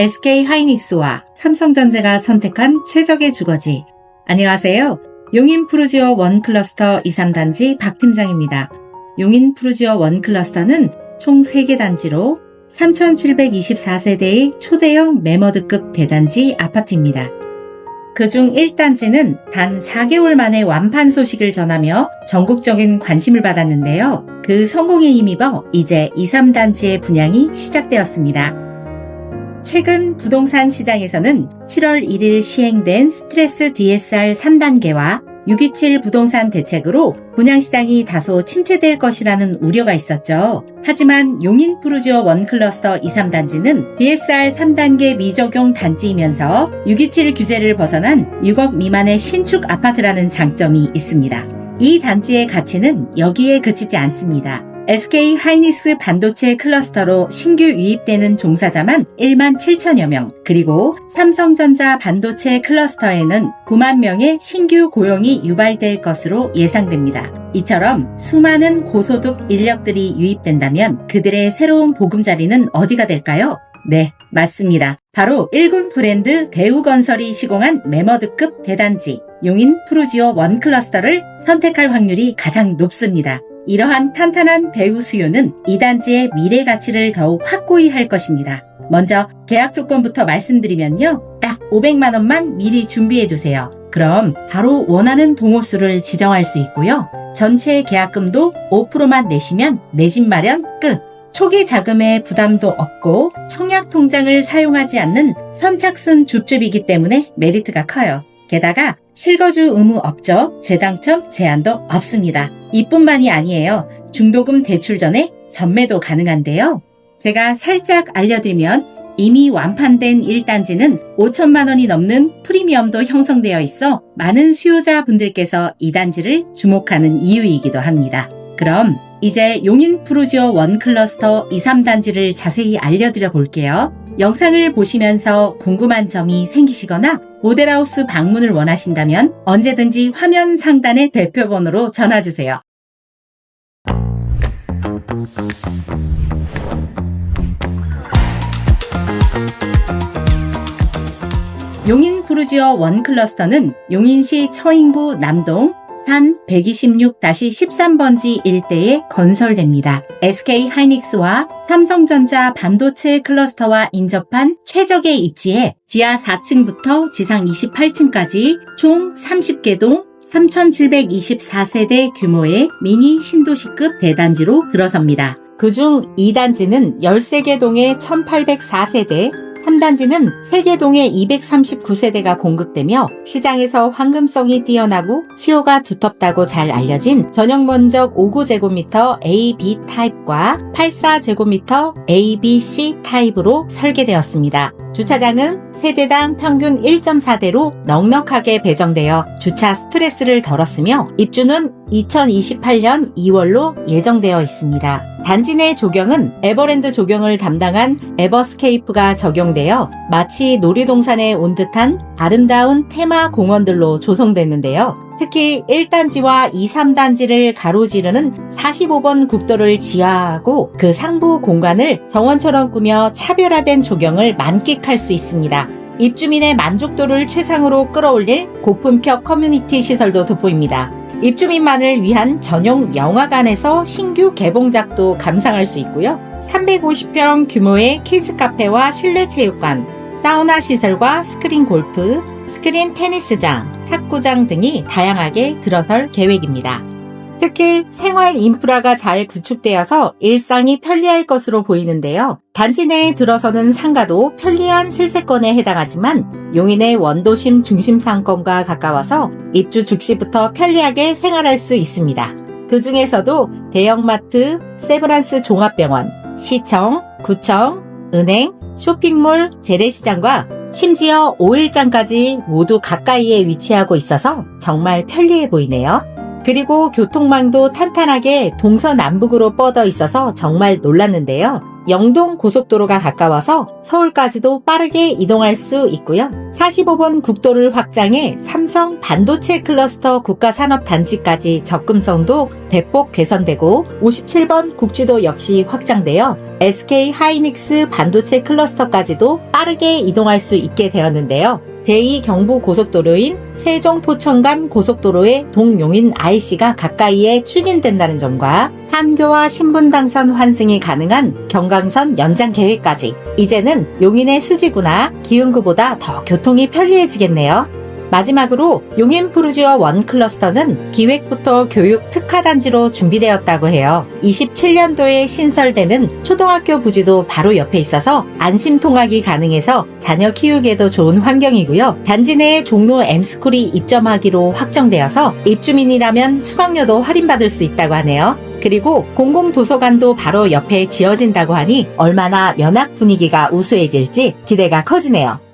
SK 하이닉스와 삼성전자가 선택한 최적의 주거지. 안녕하세요. 용인 푸르지오 원 클러스터 2, 3단지 박 팀장입니다. 용인 푸르지오 원 클러스터는 총 3개 단지로 3,724세대의 초대형 매머드급 대단지 아파트입니다. 그중 1단지는 단 4개월 만에 완판 소식을 전하며 전국적인 관심을 받았는데요. 그 성공에 힘입어 이제 2, 3단지의 분양이 시작되었습니다. 최근 부동산 시장에서는 7월 1일 시행된 스트레스 DSR 3단계와 627 부동산 대책으로 분양시장이 다소 침체될 것이라는 우려가 있었죠. 하지만 용인 푸르지오 원 클러스터 2, 3단지는 DSR 3단계 미적용 단지이면서 627 규제를 벗어난 6억 미만의 신축 아파트라는 장점이 있습니다. 이 단지의 가치는 여기에 그치지 않습니다. SK 하이니스 반도체 클러스터로 신규 유입되는 종사자만 1만 7천여 명, 그리고 삼성전자 반도체 클러스터에는 9만 명의 신규 고용이 유발될 것으로 예상됩니다. 이처럼 수많은 고소득 인력들이 유입된다면 그들의 새로운 보금자리는 어디가 될까요? 네, 맞습니다. 바로 1군 브랜드 대우건설이 시공한 메머드급 대단지 용인 프루지오 원 클러스터를 선택할 확률이 가장 높습니다. 이러한 탄탄한 배우 수요는 이 단지의 미래 가치를 더욱 확고히 할 것입니다. 먼저 계약 조건부터 말씀드리면요. 딱 500만 원만 미리 준비해 두세요. 그럼 바로 원하는 동호수를 지정할 수 있고요. 전체 계약금도 5%만 내시면 내 집 마련 끝. 초기 자금의 부담도 없고 청약 통장을 사용하지 않는 선착순 줍줍이기 때문에 메리트가 커요. 게다가 실거주 의무 없죠. 재당첨 제한도 없습니다. 이뿐만이 아니에요. 중도금 대출 전에 전매도 가능한데요. 제가 살짝 알려드리면 이미 완판된 1단지는 5천만 원이 넘는 프리미엄도 형성되어 있어 많은 수요자 분들께서 이 단지를 주목하는 이유이기도 합니다. 그럼 이제 용인 프루지오 원 클러스터 2, 3단지를 자세히 알려드려 볼게요. 영상을 보시면서 궁금한 점이 생기시거나 모델하우스 방문을 원하신다면 언제든지 화면 상단의 대표번호로 전화주세요. 용인 푸르지어 원 클러스터는 용인시 처인구 남동 산 126-13번지 일대에 건설됩니다. SK 하이닉스와 삼성전자 반도체 클러스터와 인접한 최적의 입지에 지하 4층부터 지상 28층까지 총 30개 동 3,724세대 규모의 미니 신도시급 대단지로 들어섭니다. 그중 2단지는 13개 동의 1,804세대, 3단지는 세계동에 239세대가 공급되며 시장에서 황금성이 뛰어나고 수요가 두텁다고 잘 알려진 전용 면적 59제곱미터 AB 타입과 84제곱미터 ABC 타입으로 설계되었습니다. 주차장은 세대당 평균 1.4대로 넉넉하게 배정되어 주차 스트레스를 덜었으며 입주는 2028년 2월로 예정되어 있습니다. 단지 내 조경은 에버랜드 조경을 담당한 에버스케이프가 적용되어 마치 놀이동산에 온 듯한 아름다운 테마 공원들로 조성됐는데요. 특히 1단지와 2, 3단지를 가로지르는 45번 국도를 지하하고 그 상부 공간을 정원처럼 꾸며 차별화된 조경을 만끽할 수 있습니다. 입주민의 만족도를 최상으로 끌어올릴 고품격 커뮤니티 시설도 돋보입니다. 입주민만을 위한 전용 영화관에서 신규 개봉작도 감상할 수 있고요. 350평 규모의 키즈 카페와 실내 체육관, 사우나 시설과 스크린 골프, 스크린 테니스장, 탁구장 등이 다양하게 들어설 계획입니다. 특히 생활 인프라가 잘 구축되어서 일상이 편리할 것으로 보이는데요. 단지 내에 들어서는 상가도 편리한 실세권에 해당하지만 용인의 원도심 중심 상권과 가까워서 입주 즉시부터 편리하게 생활할 수 있습니다. 그 중에서도 대형마트, 세브란스 종합병원, 시청, 구청, 은행, 쇼핑몰, 재래시장과 심지어 5일장까지 모두 가까이에 위치하고 있어서 정말 편리해 보이네요. 그리고 교통망도 탄탄하게 동서남북으로 뻗어 있어서 정말 놀랐는데요. 영동 고속도로가 가까워서 서울까지도 빠르게 이동할 수 있고요. 45번 국도를 확장해 삼성 반도체 클러스터 국가산업단지까지 접근성도 대폭 개선되고 57번 국지도 역시 확장되어 SK 하이닉스 반도체 클러스터까지도 빠르게 이동할 수 있게 되었는데요. 제2 경부 고속도로인 세종 포천 간 고속도로의 동용인 IC가 가까이에 추진된다는 점과 판교와 신분당선 환승이 가능한 경강선 연장 계획까지 이제는 용인의 수지구나 기흥구보다 더 교통이 편리해지겠네요. 마지막으로 용인 푸르지어 원 클러스터는 기획부터 교육 특화단지로 준비되었다고 해요. 27년도에 신설되는 초등학교 부지도 바로 옆에 있어서 안심 통학이 가능해서 자녀 키우기에도 좋은 환경이고요. 단지 내에 종로 M스쿨이 입점하기로 확정되어서 입주민이라면 수강료도 할인받을 수 있다고 하네요. 그리고 공공도서관도 바로 옆에 지어진다고 하니 얼마나 면학 분위기가 우수해질지 기대가 커지네요.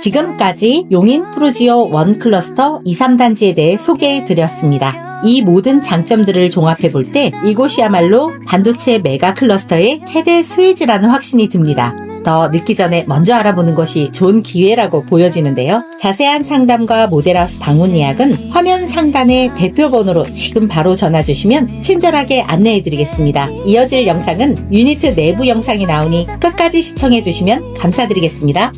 지금까지 용인 프루지오 원 클러스터 2, 3단지에 대해 소개해 드렸습니다. 이 모든 장점들을 종합해 볼 때 이곳이야말로 반도체 메가 클러스터의 최대 수혜지라는 확신이 듭니다. 더 늦기 전에 먼저 알아보는 것이 좋은 기회라고 보여지는데요. 자세한 상담과 모델하우스 방문 예약은 화면 상단의 대표 번호로 지금 바로 전화 주시면 친절하게 안내해 드리겠습니다. 이어질 영상은 유니트 내부 영상이 나오니 끝까지 시청해 주시면 감사드리겠습니다.